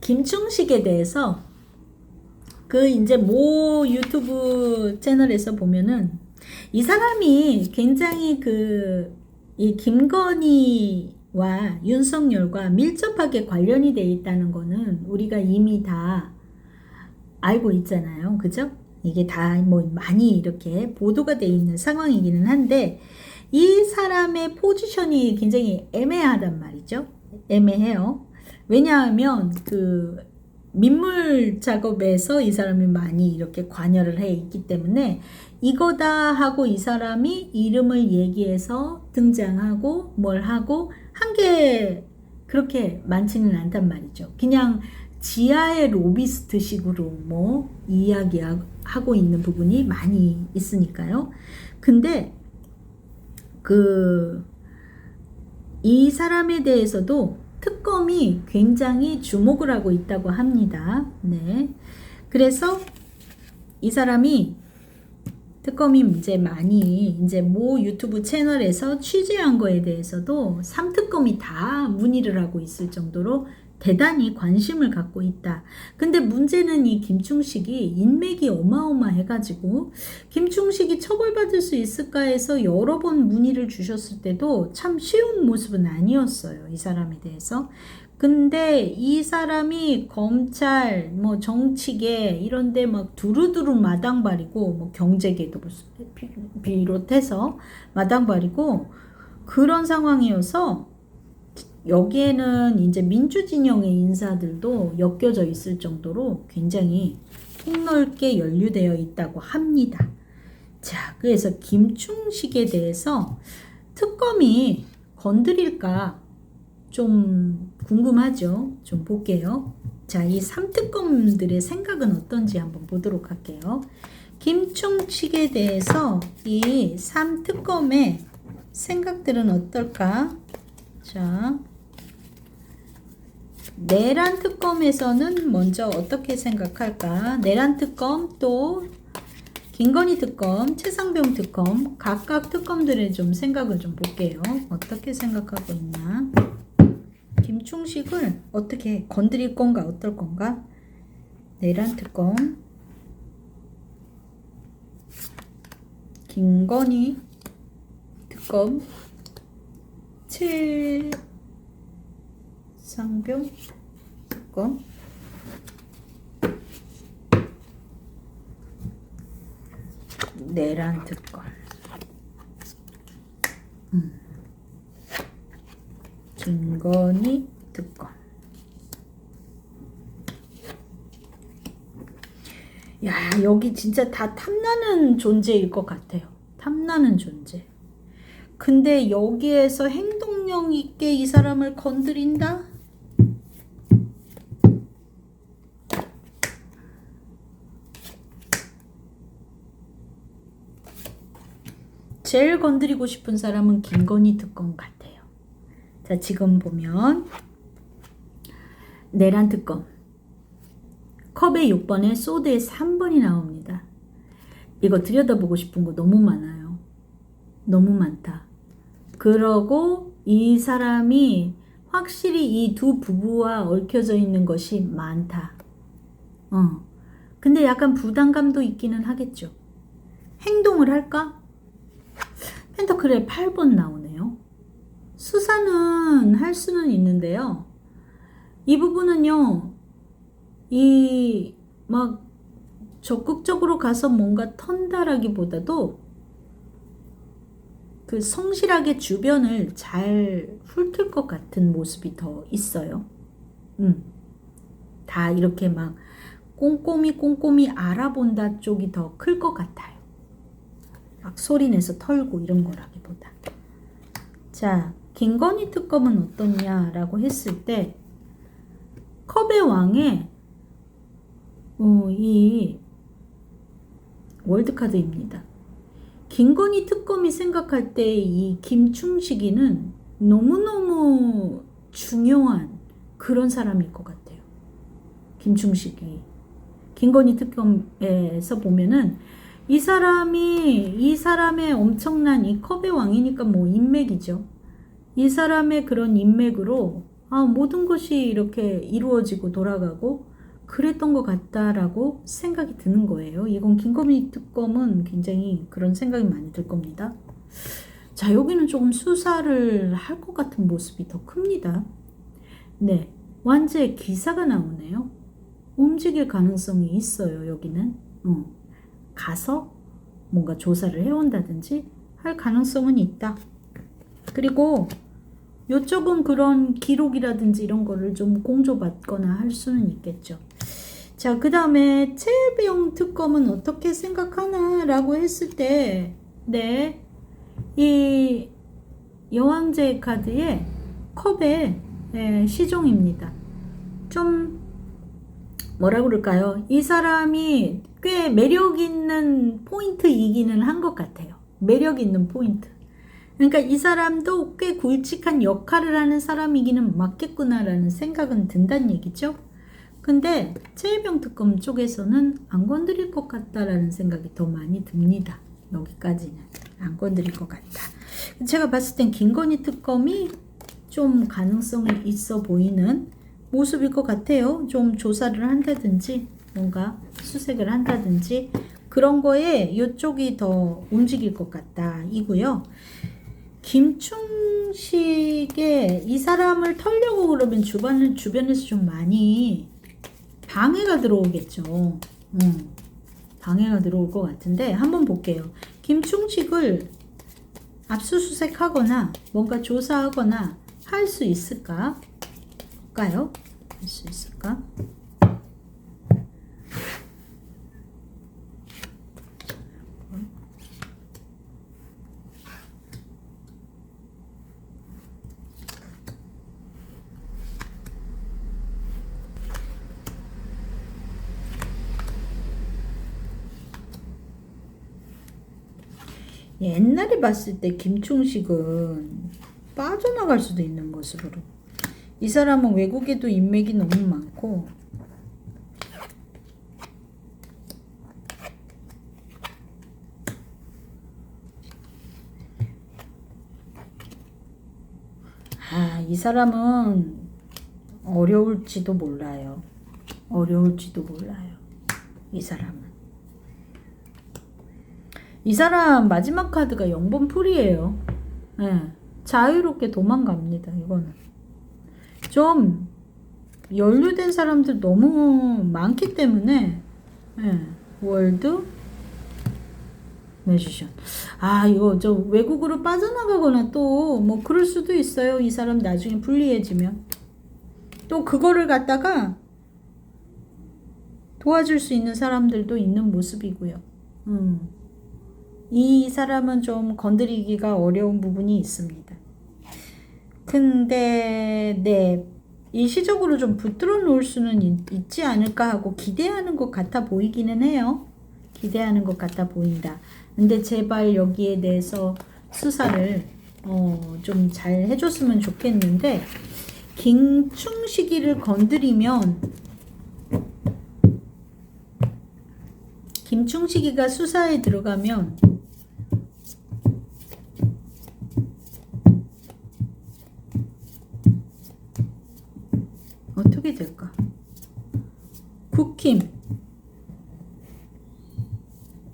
김충식에 대해서 그 이제 모 유튜브 채널에서 보면은 이 사람이 굉장히 그 이 김건희와 윤석열과 밀접하게 관련이 돼 있다는 거는 우리가 이미 다 알고 있잖아요. 그죠? 이게 다 뭐 많이 이렇게 보도가 돼 있는 상황이기는 한데 이 사람의 포지션이 굉장히 애매하단 말이죠. 애매해요. 왜냐하면 그 민물 작업에서 이 사람이 많이 이렇게 관여를 해 있기 때문에 이거다 하고 이 사람이 이름을 얘기해서 등장하고 뭘 하고 한 게 그렇게 많지는 않단 말이죠. 그냥 지하의 로비스트 식으로 뭐 이야기하고 있는 부분이 많이 있으니까요. 근데 그 이 사람에 대해서도 특검이 굉장히 주목을 하고 있다고 합니다. 네. 그래서 이 사람이 특검이 이제 많이 이제 모 유튜브 채널에서 취재한 거에 대해서도 삼특검이 다 문의를 하고 있을 정도로 대단히 관심을 갖고 있다. 근데 문제는 이 김충식이 인맥이 어마어마해가지고 김충식이 처벌받을 수 있을까 해서 여러 번 문의를 주셨을 때도 참 쉬운 모습은 아니었어요. 이 사람에 대해서. 근데 이 사람이 검찰, 뭐 정치계 이런데 막 두루두루 마당발이고 뭐 경제계도 비롯해서 마당발이고 그런 상황이어서 여기에는 이제 민주진영의 인사들도 엮여져 있을 정도로 굉장히 폭넓게 연루되어 있다고 합니다. 자, 그래서 김충식에 대해서 특검이 건드릴까 좀 궁금하죠? 좀 볼게요. 자, 이 3특검들의 생각은 어떤지 한번 보도록 할게요. 김충식에 대해서 이 3특검의 생각들은 어떨까? 자, 내란 특검에서는 먼저 어떻게 생각할까? 내란 특검 또 김건희 특검, 최상병 특검 각각 특검들의 좀 생각을 좀 볼게요. 어떻게 생각하고 있나? 김충식을 어떻게 건드릴 건가 어떨 건가? 내란 특검 김건희 특검 최상병 특검 내란 특검 음. 김건희 특검 야 여기 진짜 다 탐나는 존재일 것 같아요. 탐나는 존재. 근데 여기에서 행동 력 있게 이 사람을 건드린다? 제일 건드리고 싶은 사람은 김건희 특검 같아요. 자, 지금 보면 내란 특검 컵에 6번에 소드에 3번이 나옵니다. 이거 들여다보고 싶은 거 너무 많아요. 너무 많다. 그러고 이 사람이 확실히 이 두 부부와 얽혀져 있는 것이 많다. 어. 근데 약간 부담감도 있기는 하겠죠. 행동을 할까? 펜터클에 8번 나오네요. 수사는 할 수는 있는데요. 이 부분은요, 이, 막, 적극적으로 가서 뭔가 턴다라기보다도 그 성실하게 주변을 잘 훑을 것 같은 모습이 더 있어요. 음. 다 이렇게 막 꼼꼼히 꼼꼼히 알아본다 쪽이 더 클 것 같아요. 막 소리내서 털고 이런 거라기보다. 자, 김건희 특검은 어떻냐라고 했을 때 컵의 왕에 어, 이 월드카드입니다. 김건희 특검이 생각할 때 이 김충식이는 너무너무 중요한 그런 사람일 것 같아요. 김충식이. 김건희 특검에서 보면은 이 사람이 이 사람의 엄청난 이 컵의 왕이니까 뭐 인맥이죠. 이 사람의 그런 인맥으로 아, 모든 것이 이렇게 이루어지고 돌아가고 그랬던 것 같다라고 생각이 드는 거예요. 이건 김건희 특검은 굉장히 그런 생각이 많이 들 겁니다. 자, 여기는 조금 수사를 할 것 같은 모습이 더 큽니다. 네, 완제 기사가 나오네요. 움직일 가능성이 있어요, 여기는. 어, 가서 뭔가 조사를 해온다든지 할 가능성은 있다. 그리고 요쪽은 그런 기록이라든지 이런 거를 좀 공조받거나 할 수는 있겠죠. 자, 그 다음에 최병 특검은 어떻게 생각하나 라고 했을 때, 네, 이 여왕제 카드의 컵의 예, 시종입니다. 좀 뭐라 그럴까요? 이 사람이 꽤 매력 있는 포인트이기는 한 것 같아요. 매력 있는 포인트. 그러니까 이 사람도 꽤 굵직한 역할을 하는 사람이기는 맞겠구나라는 생각은 든다는 얘기죠. 근데 최혜병 특검 쪽에서는 안 건드릴 것 같다라는 생각이 더 많이 듭니다. 여기까지는 안 건드릴 것 같다. 제가 봤을 땐 김건희 특검이 좀 가능성이 있어 보이는 모습일 것 같아요. 좀 조사를 한다든지 뭔가 수색을 한다든지 그런 거에 이쪽이 더 움직일 것 같다 이고요. 김충식의 이 사람을 털려고 그러면 주변 주변에서 좀 많이 방해가 들어오겠죠. 음, 방해가 들어올 것 같은데 한번 볼게요. 김충식을 압수수색하거나 뭔가 조사하거나 할 수 있을까? 볼까요? 할 수 있을까? 옛날에 봤을 때 김충식은 빠져나갈 수도 있는 모습으로 이 사람은 외국에도 인맥이 너무 많고 아, 이 사람은 어려울지도 몰라요. 어려울지도 몰라요. 이 사람은. 이 사람 마지막 카드가 0번 풀이에요. 예. 자유롭게 도망갑니다. 이거는. 좀 연루된 사람들 너무 많기 때문에 예. 월드 매지션. 아, 이거 저 외국으로 빠져나가거나 또 뭐 그럴 수도 있어요. 이 사람 나중에 불리해지면. 또 그거를 갖다가 도와줄 수 있는 사람들도 있는 모습이고요. 음. 이 사람은 좀 건드리기가 어려운 부분이 있습니다. 근데, 네. 일시적으로 좀 붙들어 놓을 수는 있, 지 않을까 하고 기대하는 것 같아 보이기는 해요. 기대하는 것 같아 보인다. 근데 제발 여기에 대해서 수사를 어, 좀 잘 해줬으면 좋겠는데 김충식이를 건드리면 김충식이가 수사에 들어가면 어떻게 될까? 국힘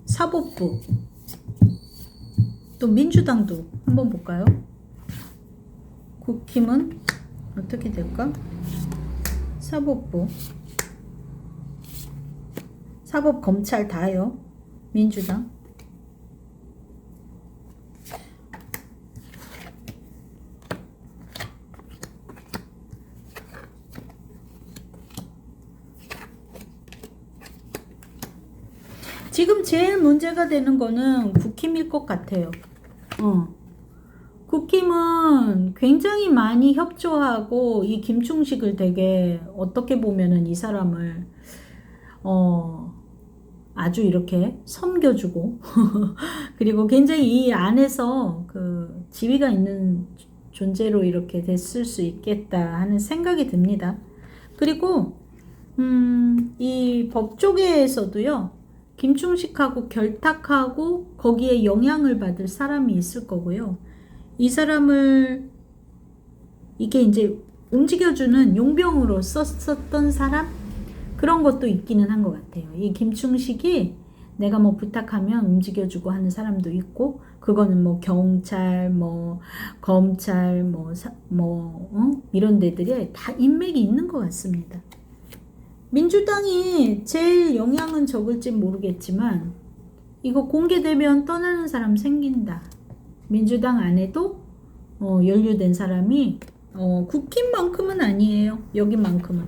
사법부 또 민주당도 한번 볼까요? 국힘은 어떻게 될까? 사법부 사법 검찰 다요. 민주당 지금 제일 문제가 되는 거는 국힘일 것 같아요. 어. 국힘은 굉장히 많이 협조하고 이 김충식을 되게 어떻게 보면은 이 사람을 어 아주 이렇게 섬겨주고 그리고 굉장히 이 안에서 그 지위가 있는 존재로 이렇게 됐을 수 있겠다 하는 생각이 듭니다. 그리고 음, 이 법조계에서도요. 김충식하고 결탁하고 거기에 영향을 받을 사람이 있을 거고요. 이 사람을 이게 이제 움직여주는 용병으로 썼었던 사람 그런 것도 있기는 한 것 같아요. 이 김충식이 내가 뭐 부탁하면 움직여주고 하는 사람도 있고 그거는 뭐 경찰 뭐 검찰 뭐, 사, 뭐 어? 이런 데들에 다 인맥이 있는 것 같습니다. 민주당이 제일 영향은 적을지 모르겠지만 이거 공개되면 떠나는 사람 생긴다. 민주당 안에도 어, 연루된 사람이 어, 국힘만큼은 아니에요. 여기만큼은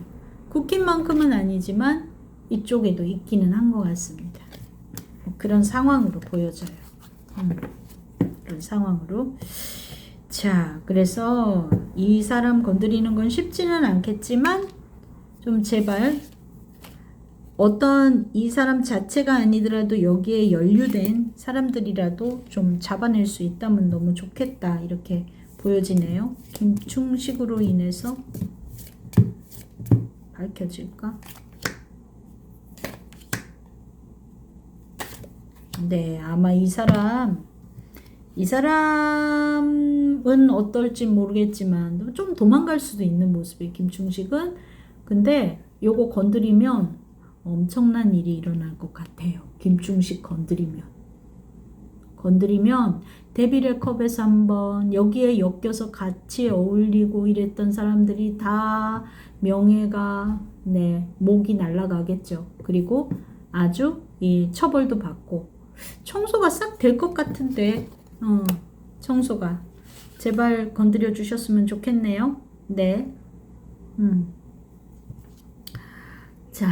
국힘만큼은 아니지만 이쪽에도 있기는 한 것 같습니다. 뭐 그런 상황으로 보여져요. 음, 그런 상황으로. 자, 그래서 이 사람 건드리는 건 쉽지는 않겠지만 좀 제발 어떤 이 사람 자체가 아니더라도 여기에 연루된 사람들이라도 좀 잡아낼 수 있다면 너무 좋겠다 이렇게 보여지네요. 김충식으로 인해서 밝혀질까? 네, 아마 이 사람 이 사람은 어떨지 모르겠지만 좀 도망갈 수도 있는 모습이에요. 김충식은 근데 요거 건드리면 엄청난 일이 일어날 것 같아요. 김충식 건드리면. 건드리면 데뷔레컵에서 한번 여기에 엮여서 같이 어울리고 이랬던 사람들이 다 명예가 네 목이 날아가겠죠. 그리고 아주 이 처벌도 받고 청소가 싹 될 것 같은데 어 청소가 제발 건드려 주셨으면 좋겠네요. 네. 음. 자,